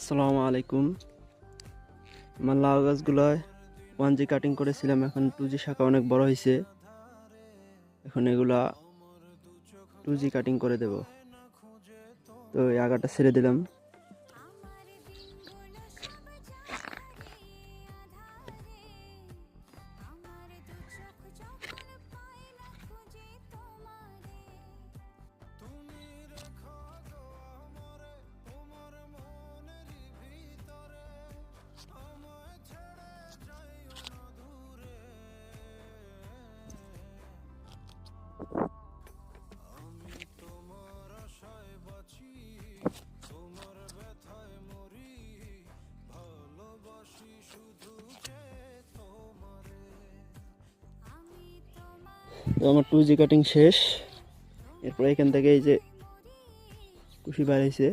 আসসালামু আলাইকুম। আমার লাউ গাছগুলোয় ওয়ান জি কাটিং করেছিলাম, এখন টু জি শাখা অনেক বড় হয়েছে এখন এগুলা টু জি কাটিং করে দেব। তো এই আগাটা ছেড়ে দিলাম। তো আমার টু জি কাটিং শেষ। এরপরে এখান থেকে এই যে কুশি বাড়াইছে।